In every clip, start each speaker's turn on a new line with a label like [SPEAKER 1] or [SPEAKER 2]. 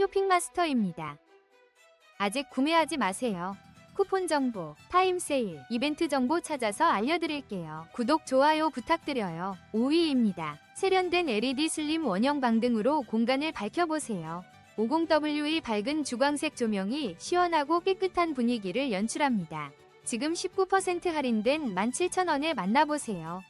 [SPEAKER 1] 쇼핑마스터입니다. 아직 구매하지 마세요. 쿠폰 정보, 타임 세일, 이벤트 정보 찾아서 알려드릴게요. 구독, 좋아요 부탁드려요. 5위입니다. 세련된 LED 슬림 원형 방 등으로 공간을 밝혀보세요. 50W의 밝은 주광색 조명이 시원하고 깨끗한 분위기를 연출합니다. 지금 19% 할인된 17,000원에 만나보세요.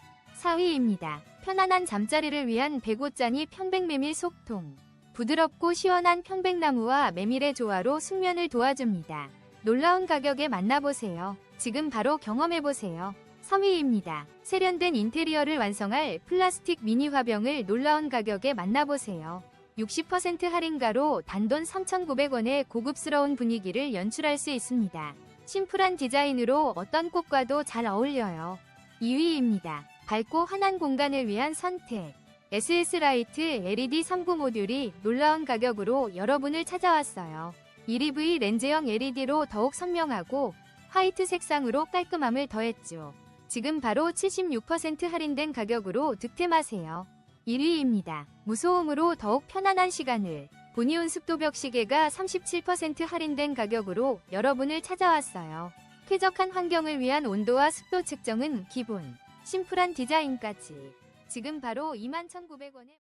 [SPEAKER 1] 4위입니다. 편안한 잠자리를 위한 백옷자니 편백메밀 속통. 부드럽고 시원한 편백나무와 메밀의 조화로 숙면을 도와줍니다. 놀라운 가격에 만나보세요. 지금 바로 경험해보세요. 3위입니다. 세련된 인테리어를 완성할 플라스틱 미니 화병을 놀라운 가격에 만나보세요. 60% 할인가로 단돈 3,900원의 고급스러운 분위기를 연출할 수 있습니다. 심플한 디자인으로 어떤 꽃과도 잘 어울려요. 2위입니다. 밝고 환한 공간을 위한 선택. SS 라이트 LED 3구 모듈이 놀라운 가격으로 여러분을 찾아왔어요. 1EV 렌즈형 LED로 더욱 선명하고 화이트 색상으로 깔끔함을 더했죠. 지금 바로 76% 할인된 가격으로 득템하세요. 1위입니다. 무소음으로 더욱 편안한 시간을 보니온 습도벽 시계가 37% 할인된 가격으로 여러분을 찾아왔어요. 쾌적한 환경을 위한 온도와 습도 측정은 기본, 심플한 디자인까지 지금 바로 21,900원에